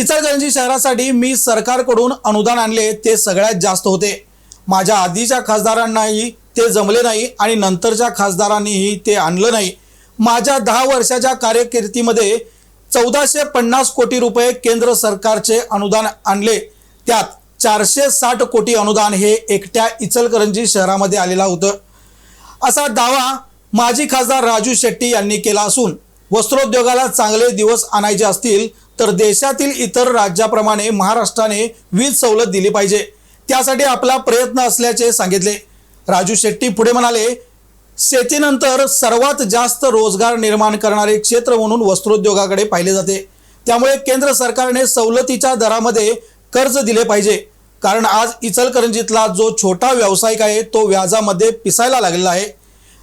इचलकरंजी शहरासाठी मी सरकारकडून अनुदान आणले ते सगळ्यात जास्त होते. माझ्या आधीच्या खासदारांनाही ते जमले नाही आणि नंतरच्या खासदारांनीही ते आणलं नाही. माझ्या दहा वर्षाच्या कार्यकिर्दीमध्ये चौदाशे पन्नास कोटी रुपये केंद्र सरकारचे अनुदान आणले. त्यात चारशे साठ कोटी अनुदान हे एकट्या इचलकरंजी शहरामध्ये आलेलं होतं. असा दावा माजी खासदार राजू शेट्टी यांनी केला असून वस्त्रोद्योगाला चांगले दिवस आणायचे असतील तर देशातील इतर राज्याप्रमाणे महाराष्ट्राने वीज सवलत दिली पाहिजे. त्यासाठी आपला प्रयत्न असल्याचे सांगितले. राजू शेट्टी पुढे म्हणाले शेतीनंतर सर्वात जास्त रोजगार निर्माण करणारे क्षेत्र म्हणून वस्त्रोद्योगाकडे पाहिले जाते. त्यामुळे केंद्र सरकारने सवलतीच्या दरामध्ये कर्ज दिले पाहिजे. कारण आज इचलकरंजीतला जो छोटा व्यावसायिक आहे तो व्याजामध्ये पिसायला लागलेला आहे.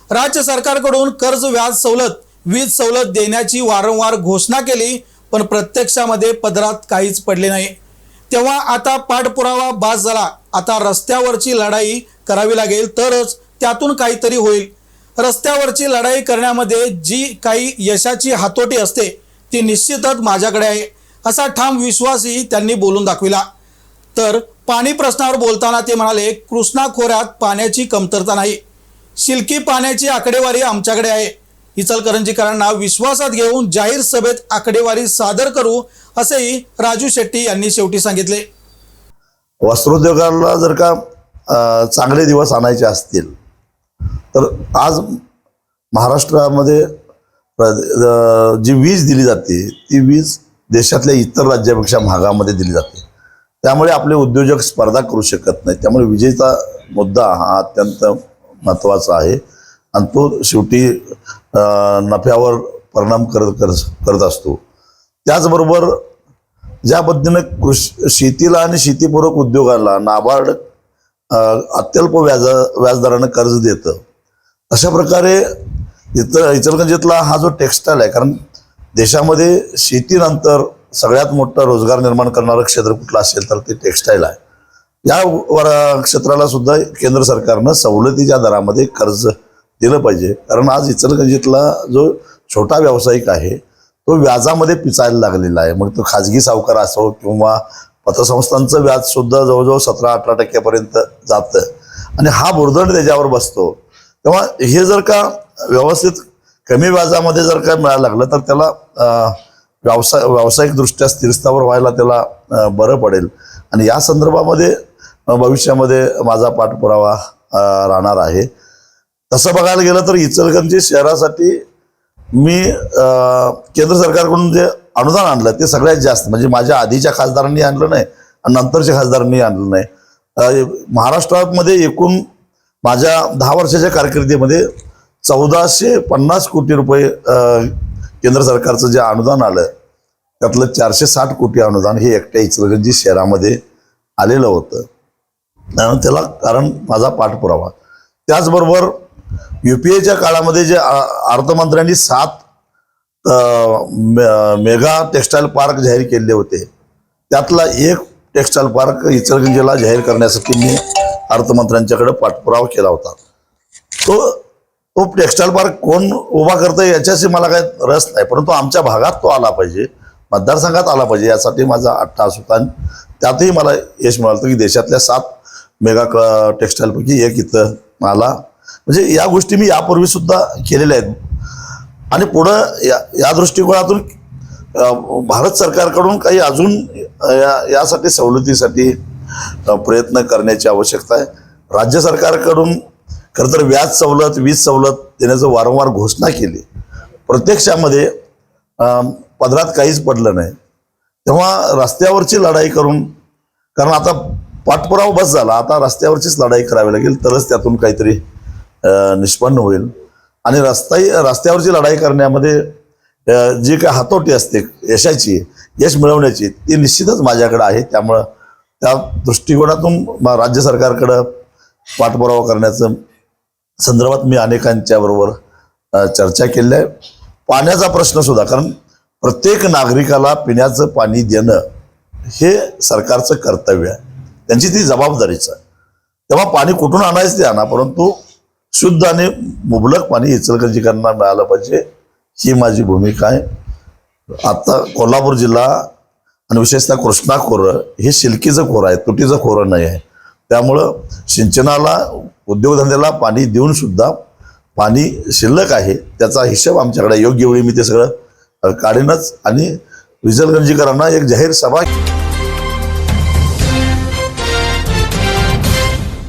राज्य सरकारकडून कर्ज व्याज सवलत वीज सवलत देण्याची वारंवार घोषणा केली. पण प्रत्यक्षामध्ये पदरात काहीच पडले नाही. तेव्हा आता पाठपुरावा बाद झाला. आता रस्त्यावरची लढाई करावी लागेल तरच त्यातून काहीतरी होईल. रस्त्यावरची लढाई करण्यामध्ये जी काही यशाची हातोटी असते ती निश्चितच माझ्याकडे आहे. असा ठाम विश्वासही त्यांनी बोलून दाखविला. तर पाणी प्रश्नावर बोलताना ते म्हणाले कृष्णा खोऱ्यात पाण्याची कमतरता नाही. शिल्की पाण्याची आकडेवारी आमच्याकडे आहे. इचलकरंजीकरांना विश्वासात घेऊन जाहीर सभेत आकडेवारी सादर करू असेही राजू शेट्टी यांनी शेवटी सांगितले. वस्त्रोद्योगाला जर का चांगले दिवस आणायचे असतील तर आज महाराष्ट्रामध्ये जी वीज दिली जाते ती वीज देशातल्या इतर राज्यापेक्षा महागामध्ये दिली जाते. त्यामुळे आपले उद्योजक स्पर्धा करू शकत नाही त्यामुळे विजेचा मुद्दा हा अत्यंत महत्त्वाचा आहे. आणि तो शेवटी नफ्यावर परिणाम करत करत असतो. त्याचबरोबर ज्या पद्धतीने कृषी शेतीला आणि शेतीपूरक उद्योगाला नाबार्ड अत्यल्प व्याज व्याजदरानं कर्ज देतं. अशा प्रकारे इतर इचलगंजीतला हा जो टेक्स्टाईल आहे कारण देशामध्ये शेतीनंतर सगळ्यात मोठं रोजगार निर्माण करणारं क्षेत्र कुठलं असेल तर ते टेक्स्टाईल आहे. या वर क्षेत्राला सुद्धा केंद्र सरकारनं सवलतीच्या दरामध्ये कर्ज दिलं पाहिजे. कारण आज इचलकरंजीतला जो छोटा व्यावसायिक आहे तो व्याजामध्ये पिचायला लागलेला आहे. मग तो खाजगी सावकार असो किंवा पतसंस्थांचं व्याज सुद्धा जवळजवळ सतरा अठरा टक्क्यापर्यंत जातं. आणि हा बुरदंड त्याच्यावर बसतो. तेव्हा हे जर का व्यवस्थित कमी व्याजामध्ये जर का मिळायला लागलं तर त्याला व्यवसाय व्यावसायिकदृष्ट्या स्थिरस्थावर व्हायला त्याला बरं पडेल. आणि या संदर्भामध्ये भविष्यामध्ये माझा पाठपुरावा राहणार आहे. तसं बघायला गेलं तर इचलकरंजी शहरासाठी मी केंद्र सरकारकडून जे अनुदान आणलं ते सगळ्यात जास्त म्हणजे माझ्या आधीच्या खासदारांनी आणलं नाही आणि नंतरच्या खासदारांनी आणलं नाही. महाराष्ट्रामध्ये एकूण माझ्या दहा वर्षाच्या कारकिर्दीमध्ये चौदाशे पन्नास कोटी रुपये केंद्र सरकारचं जे अनुदान आलं त्यातलं चारशे साठ कोटी अनुदान हे एकट्या इचलगंजी शहरामध्ये आलेलं होतं. त्याला कारण माझा पाठपुरावा. त्याचबरोबर युपीएच्या काळामध्ये जे अर्थमंत्र्यांनी सात मेगा टेक्स्टाईल पार्क जाहीर केले होते. त्यातला एक टेक्स्टाईल पार्क इचलगंजीला जाहीर करण्यासाठी मी अर्थमंत्र्यांच्याकडे पाठपुरावा केला होता. तो तो टेक्स्टाईल पार्क कोण उभा करतं याच्याशी मला काही रस नाही परंतु आमच्या भागात तो आला पाहिजे मतदारसंघात आला पाहिजे यासाठी माझा अट्टास होता आणि त्यातही मला यश मिळालं की देशातल्या सात मेगा क टेक्स्टाईलपैकी एक इथं आला. म्हणजे या गोष्टी मी यापूर्वी सुद्धा केलेल्या आहेत. आणि पुढं या या दृष्टिकोनातून भारत सरकारकडून काही अजून या यासाठी सवलतीसाठी प्रयत्न करण्याची आवश्यकता आहे. राज्य सरकारकडून खरं तर व्याज सवलत वीज सवलत देण्याचं वारंवार घोषणा केली. प्रत्यक्षामध्ये पदरात काहीच पडलं नाही. तेव्हा रस्त्यावरची लढाई करून कारण आता पाठपुरावा बस झाला आता रस्त्यावरचीच लढाई करावी लागेल तरच त्यातून काहीतरी निष्पन्न होईल. आणि रस्ताही रस्त्यावरची लढाई करण्यामध्ये जी काय हातोटी असते यशाची यश मिळवण्याची ती निश्चितच माझ्याकडे आहे. त्यामुळं त्या दृष्टिकोनातून राज्य सरकारकडं पाठपुरावा करण्याचं संदर्भात मी अनेकांच्या बरोबर चर्चा केली आहे. पाण्याचा प्रश्न सुद्धा कारण प्रत्येक नागरिकाला पिण्याचं पाणी देणं हे सरकारचं कर्तव्य आहे. त्यांची ती जबाबदारीच आहे. तेव्हा पाणी कुठून आणायचं ते आणा परंतु शुद्ध आणि मुबलक पाणी इचलकरंजीकरांना मिळालं पाहिजे ही माझी भूमिका आहे. आता कोल्हापूर जिल्हा आणि विशेषतः कृष्णा खोरं हे शिल्कीचं खोरं आहे तुटीचं खोरं नाही आहे. त्यामुळं सिंचनाला उद्योगधंद्याला पाणी देऊन सुद्धा पाणी शिल्लक आहे त्याचा हिशेब आमच्याकडे योग्य वेळी मी ते सगळं काढेनच काढीनच आणि विजलगंजीकरांना एक जाहीर सभा